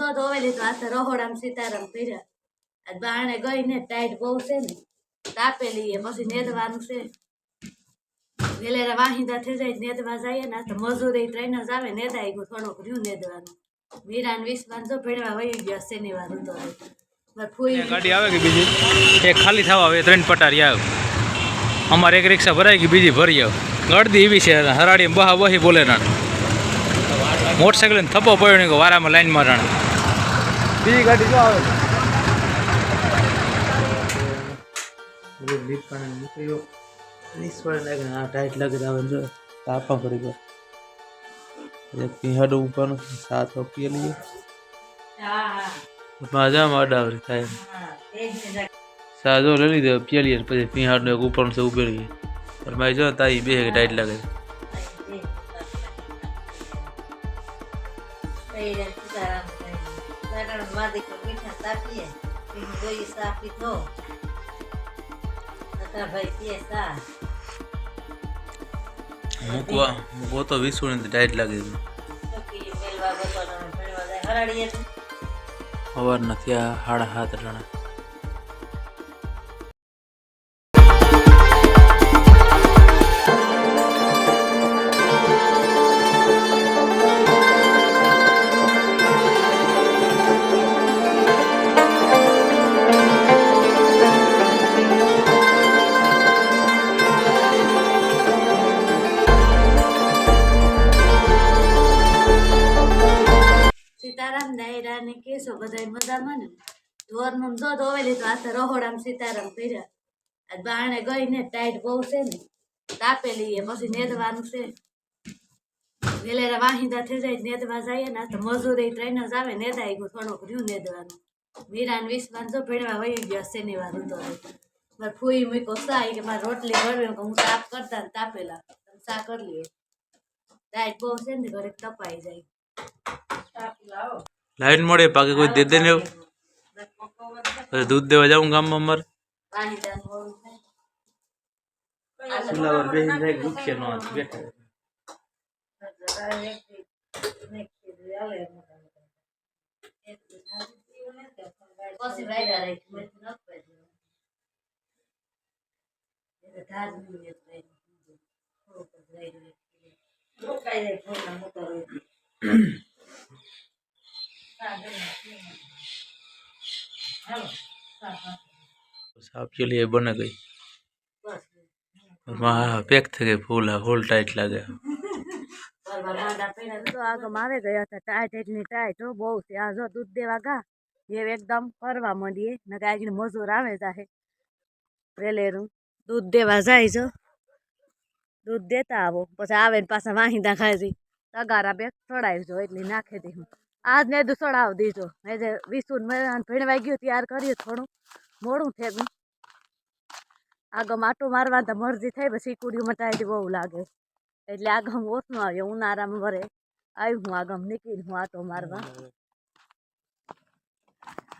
જો ધોવેલી તો તો રહોડામ સીતારામ કર્યા આજ બાણે ગઈ ને ટાઈટ બહુ છે ને તાપેલી એ પછી નેદવાનું છે. વેલેરા વાહિંદા થઈ જાય નેદવા જઈએ ને તો મજૂરી ટ્રેન જ આવે નેદાઈ ગયું થોડુંક રહ્યું નેદવાનું. વીરાન વિશ્વાન જો ભેળવા વહી ગયા શનિવાર તો ગાડી આવે કે બીજી? એક ખાલી થવા આવે ત્રણ પટારી આવે. અમારે એક રિક્ષા ભરાઈ ગઈ બીજી ભરી આવે. ગળદી એવી છે હરાડી બહા વહી બોલે રણ મોટરસાઇકલ ને થપ્પો પડ્યો ને વારામાં લાઈનમાં રાણ બીજી ગાડી જો આવે. ટાઈટ લાગે આવે જો તાપા પડી ગયો. એક પીહાડો ઉપર સાત પીએ લઈએ મજામાં અડાવરી થાય. સાજો લઈ લીધો પીએ લઈએ પછી પીહાડનો એક ઉપર છે ઉભેડી પણ મારી જો તાઈ બે ટાઈટ લાગે મૂકવા મૂકવો તો વીસ ને લાગી લાગે ખબર નથી આ હાડા હાથ રણા. સીતારામ દાયરા ને કેસો બધા મજામાં ને? ઢોરનું જો ધોવેલી તો આ તો રહોડામ સીતારામ કર્યા. આજ બારણે ગઈ ને ટાઈટ બહુ છે ને. તાપેલી એ પછી નેદવાનું છે. વેલેરા વાહિંદા થઈ જાય નેદવા જઈએ ને આ તો મજૂરી ટ્રેન જ આવે નેદાઈ ગયું થોડુંક રહ્યું નેદવાનું. વીરાન વિશ્વાન જો ભેળવા વહી ગયા શનિવાર તો. મારે ફૂઈ મૂકો સા ઈ કે મારે રોટલી કરવી હું તાપ કરતા ને તાપેલા. સા કરી લઈએ ટાઈટ બહુ છે ને, ઘરે તપાઈ જાય. લાઈન મળે પાકે કોઈ દે દે ને પછી દૂધ દેવા જાઉં ગામમાં અમારે. જાય ગુખે નો બેઠા રાખી મેં તો નખ પાડ્યો. એ તો ધાર નહીં એ તો વાયડું. થોડુંક જ વાયડું રાખી. સાફ ચીલી બને ગઈ. બસ હા પેક થઈ ગઈ ફૂલ, આ ફૂલ ટાઈટ લાગે. તો આગળ મારે ગયા હતા ટાઈટ એટલી ટાઈટ હો, બહુ છે. આ જો દૂધ દેવા ગા, એ એકદમ કરવા માંડીએ. ને કાંઈક મજૂર આવે જાહે વેલેરું દૂધ દેવા જાય છો દૂધ દેતા આવો, પછી આવે ને પાછા વાહિંદા ખાઈ જઈ. તગારા બે ચડાવજો એટલી નાખે દે હું. આજ ને દુ ચડાવ દીજો. મેં જે વિસુ ભીણવાઈ ગયું, ત્યાર કર્યું થોડું. મોડું થયું. આગળ આટો મારવા તો મરજી થાય પછી કુડીઓ મટાઈ બહુ લાગે. એટલે આગમ ઓછું આવ્યો ઉનાળામાં વરે આવ્યું હું આગમ નીકળી હું આટો મારવા.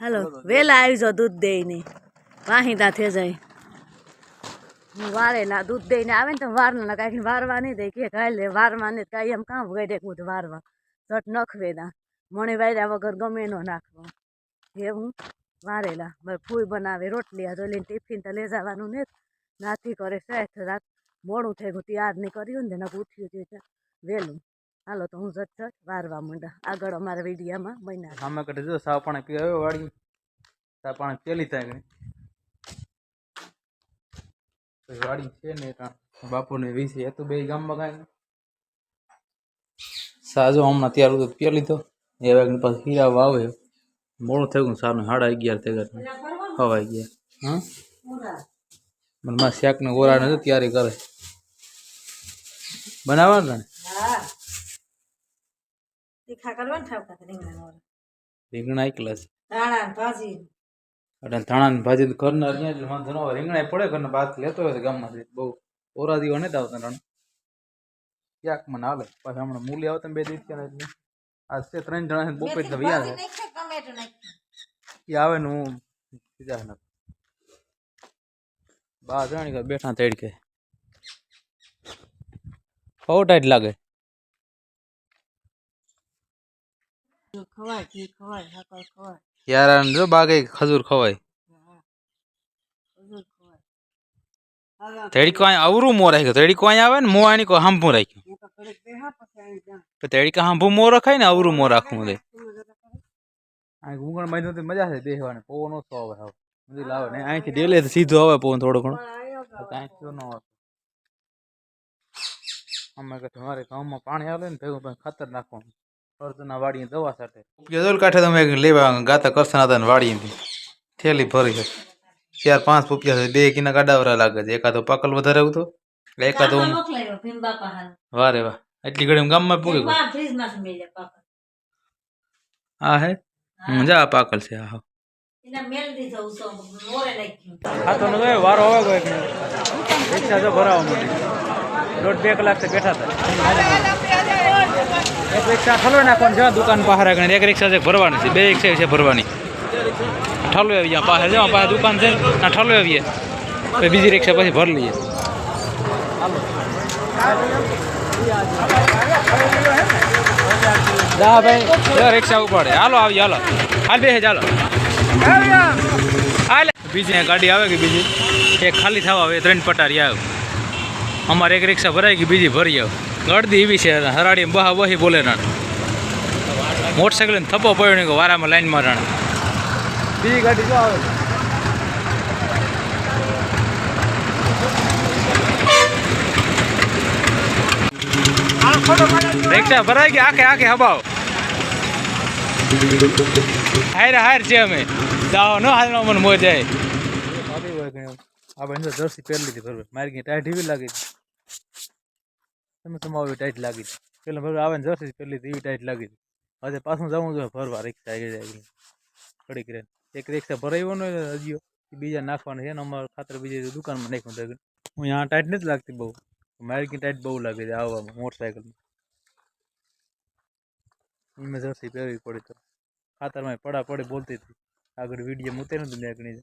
હાલો વેલા આવી જો દૂધ દઈને. વાહિંદા થઈ જાય. હું વારેલા દૂધ દઈને આવે ને તો વારના કાંઈક વારવા નહીં દે. કે કાંઈ લે વારવા નહીં કાંઈ એમ કામ વગેરે હું વારવા. ઝટ નખવે ના. મણી વાર્યા વગર ગમે નો નાખવા. એવું? હું વારેલા. ફૂઈ બનાવે, રોટલી આ જોઈ લઈને ટિફિન તો લઈ જવાનું ને નાથી કરે શેઠ રાત મોડું થઈ ગયું, ત્યાર નહીં કર્યું ને એના ઉઠ્યું છે વહેલું. હાલો તો હું જટ જટ વારવા માંડા આગળ અમારા વિડીયામાં બન્યા સામે કટે જો, સાવ પાણી પીવાયો વાળી. સાવ પાણી પેલી થાય વાડી છે ને બાપુને વીસી હતું બે ગામમાં કાંઈ સાજો હમણાં ત્યાર સુધી પી લીધો. એ વાગે પાસે હીરા વાવે મોડું થયું ગયું સારું સાડા અગિયાર થઈ ગયા હવા ગયા હા? મને માં શાકને ઓરા નથી તૈયારી કરે બનાવવાનું ને ને રીંગણા એકલા છે. ધાણા ને ભાજી ઘરના ત્યાં વાંધો ન હોય રીંગણા પડે ઘરના બાદ લેતો હોય તો ગામમાંથી બહુ ઓરા દીવા નથી આવતા રણ ક્યાંક મને હાલે. પાછા હમણાં મૂલી આવતા બે દિવસ થયા આજ ત્રણ જણા છે બપોર તો વ્યા છે નાખે ટમેટું નાખે. એ આવે ને હું સીધા ના બા જાણી કે બેઠા તેડકે. બહુ ટાઈટ લાગે. ખવાય ખવાય ખવાય. યાર જો બાગે ખજૂર ખવાય ખજૂર ખવાય હવે તેડીકો અહીં અવરું મોં રાખ્યું. તેડીકો અહીં આવે ને મો આની કોઈ હાંભું રાખ્યું. તેડીકા હાંભું મો રખાય ને અવરું મો રાખવું દે ગુંગણમાં તો મજા છે બેહવાની. પવન ઓછો આવે હવે. મજા લાવે. ને અહીંથી ડેલે તો સીધો આવે પવન થોડો ઘણો. તો ન આવે અમે કે તમારે ગામમાં પાણી આવે ને ભેગું ખાતર નાખવાનું. અર્જુના વાડીએ દવા સાથે. કાંઠે તમે લેવા ગાતા કરસના હતા વાડીએથી. થેલી ભરી છે. ચાર પાંચ પૂપિયા છે બે કિના ગાડાવરા લાગે છે. એકાદો પાકલ વધારે આવતો એકાદો ભીમ વાહ રે વાહ. એટલી ઘડી ગામમાં પૂરી આ હે? મજા પાકલ છે નાખ્યું. હા તો વારો આવે રિક્ષા જો ભરાવા માટે દોઢ બે કલાક બેઠા હતા. એક રિક્ષા ઠલવે નાખવાની છે દુકાન બહાર આગળ એક રિક્ષા છે ભરવાની છે બે રિક્ષા છે ભરવાની. ઠલવે આવી જાય પાસે જવા પાસે દુકાન છે ના ઠલવે આવીએ. પછી બીજી રિક્ષા પછી ભરી લઈએ. રિક્ષા ઉપાડે. હાલો આવી હાલો. હાલ બે ચાલો. હાલે. બીજી ગાડી આવે કે બીજી? એક ખાલી થવા આવે, ત્રણ પટારી આવે. અમારે એક રિક્ષા ભરાઈ ગઈ બીજી ભરી આવે. ગળદી એવી છે હરાડી બહા બહી બોલે ના મોટરસાઇકલ થપ્પો પડ્યો ને વારામાં લાઈનમાં મારણ બીજી ગાડી જો આવે રિક્ષા ભરાઈ ગઈ આખે આખે હબાવ હાર હાર છે અમે દાવો ન હાલ મને મોજ જાય આપણે તો જર્સી પહેરી લીધી બરોબર મારી ગઈ ટાઈટ એવી લાગી તમે તમારી ટાઈટ લાગી પેલા બરોબર આવે ને જર્સી પહેરી લીધી એવી ટાઈટ લાગી હવે પાછું જવું જોઈએ ફરવા રિક્ષા આવી જાય કડીક રે એક રિક્ષા ભરાયો ને હજીઓ બીજા નાખવાનું છે ને અમારે ખાતર બીજી દુકાનમાં નાખ્યું હું અહીંયા ટાઈટ નથી લાગતી બહુ. મારી ટાઈટ બહુ લાગે છે આવવામાં મોટરસાઇકલમાં એમાં જર્સી પહેરવી પડી તો. ખાતરમાં પડા પડે બોલતી હતી. આગળ વીડિયો મૂતે નથી ગણી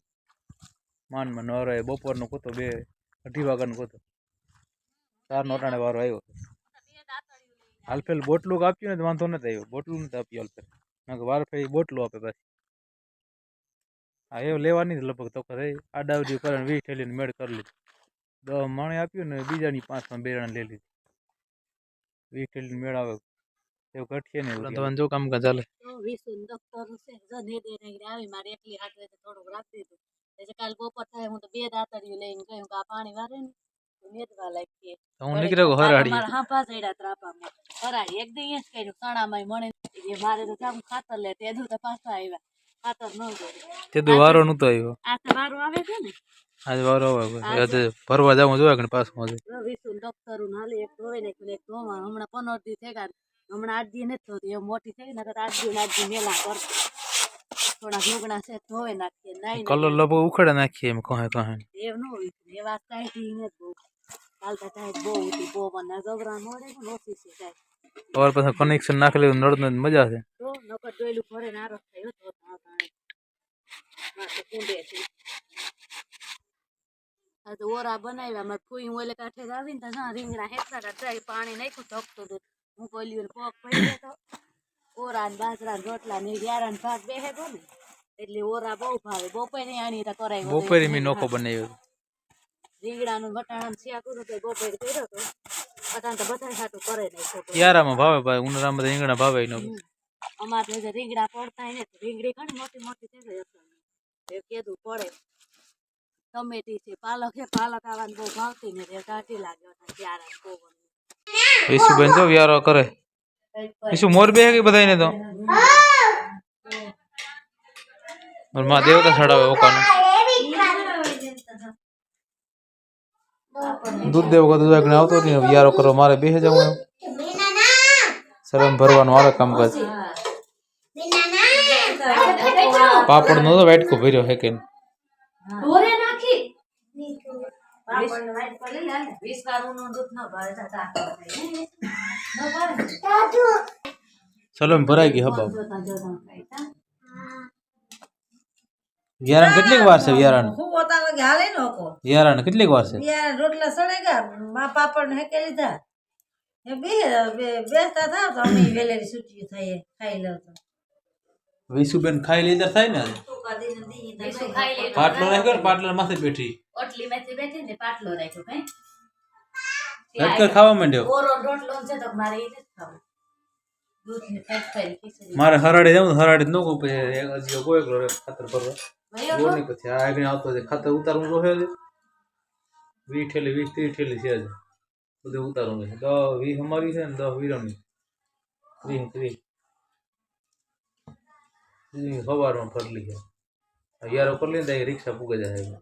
માનમાં નવરો એ બપોરનો કોતો બે અઢી વાગ્યાનો કોતો ચારનો અટાણે વારો આવ્યો. હાલફેલ બોટલું આપ્યું ને વાંધો નથી આવ્યો. બોટલું નથી આપ્યું હાલફેલ વાર ફેરી બોટલું આપે પાછી. હા એવું લેવાની જ લગભગ તો કરે આડાવડી કરે વીસ થેલીને મેળ કરી લીધી. દસ માણે આપ્યું ને બીજાની પાંચમાં બેરણ લઈ લીધી. વીસ થેલીને મેળ આવે. એવું ઘટશે ને જો કામ કાજ ચાલે? તો વિસુ છે. ને આવી મારે એકલી હાથ તો થોડુંક રાખી દીધું. એટલે કાલ બપોર થાય હું તો બે દાતરીઓ લઈને કહ્યું કે આ પાણી વારે ને તો નેદવા લાગીએ તો હું નીકળ્યો હરાડી મારા હાંફા ચડ્યા ત્રાપામાં હરાડી એક દી જ કર્યું. સણામાં મળે એ મારે તો જામ ખાતર લે તે તો પાછા આવ્યા. ખાતર ન તે તો વારો નતો આવ્યો. આ તો વારો આવે છે ને? આજે વારો આવે આજે. ભરવા જવું જોઈએ કે પાછું આજે. જો ડોક્ટર ને હાલે એક ધોઈ ને એક ધોવા હમણાં પંદર દી થઈ ગયા હમણાં આઠ દી નથી થતી એ મોટી થઈ ને તો આઠ દી ને આઠ દી મેલા કરતો થોડા લુગડા છે ધોવે નાખીએ નાઈ કલર લબો ઉખડે નાખીએ એમ કહે કહે. એમ ન હોય એ વાત કાંઈ થી નથી બહુ. ચાલતા થાય બહુ હતી બહુ મને ગભરા મળે ને ઓછી છે કાંઈ તમારે પાસે કનેક્શન નાખેલી નળ મજા છે. તો નકર જોઈલું ભરે ને આરસ થયો આ તો ઓરા બનાવ્યા મારે ફૂઈ ઓલે કાંઠે આવીને તો જ્યાં રીંગણા હેતા હતા પાણી નાખ્યું ધકતું હતું હું કોલ્યું પોક પડી ગયો ઓરા ને બાજરા ને રોટલા ને ગ્યારા ને ભાત બેહે તો ને એટલે ઓરા બહુ ભાવે. બપોરે આની તો કરાય બપોરે મેં નોખો બનાવ્યો રીંગણા નું વટાણા ને શિયા કરું તો બપોરે કર્યો હતો. અટાણ તો બધા સાટું કરે નહીં યારામાં ભાવે ભાઈ ઉનાળામાં રીંગણા ભાવે નો અમારે જે રીંગણા પડતા ને રીંગણી ઘણી મોટી મોટી થઈ ગઈ કીધું, પડે. ટમેટી છે, પાલક છે, પાલક આવવાની બહુ ભાવતી ને જે કાઢી લાગ્યો ત્યારે કોવન ઈસુબેન તો વ્યારો કરે. ઈસુ મોર બે કે બધાને તો? માં દેવતા ચડાવે ઓકાનો દૂધ દેવ કદું એક આવતો નહીં. વ્યારો કરો, મારે બેસે જવું શરમ ભરવાનું આવે કામકાજ. પાપડ નો તો વાટકો ભર્યો હે કે ઢોરે નાખી. સલમ ભરાઈ ગઈ ખાઈતા વ્યારાને કેટલીક વાર છે નો કો કેટલીક વાર છે? યાર રોટલા સડે ગયા મા પાપડ ને હેકે લીધા. બે બે- બેસતા થાવ તો અમે વેલેરી છૂટી થઈ ખાઈ લઉં વિશુબેન ખાઈ લીધા થાય ને આજે. વિસુ ખાઈ લે. તો પાટલો રાખ્યો ને પાટલા માથે બેઠી. ઓટલી માંથી બેઠી ને પાટલો રાખ્યો કઈ લટકર ખાવા માંડ્યો? ઓરો રોટલો છે તો મારે એ નથી ખાવું. દૂધ ને ફેટ ખાઈ ખીચડી. મારે હરાડે જવું હરાડે ન કહું પછી એક હજી કોઈ ખાતર ભરવા. વયો નહીં પછી આ આગળ આવતો છે. ખાતર ઉતારવું તો છે વીસ ઠેલી વીસ ત્રીસ ઠેલી છે જ બધું ઉતારવું છે. દસ વીસ અમારી છે ને દસ વીરાની વીસ ત્રીસ. સવારમાં ફરલી છે યારો કરી લઈને રિક્ષા પૂગે જાય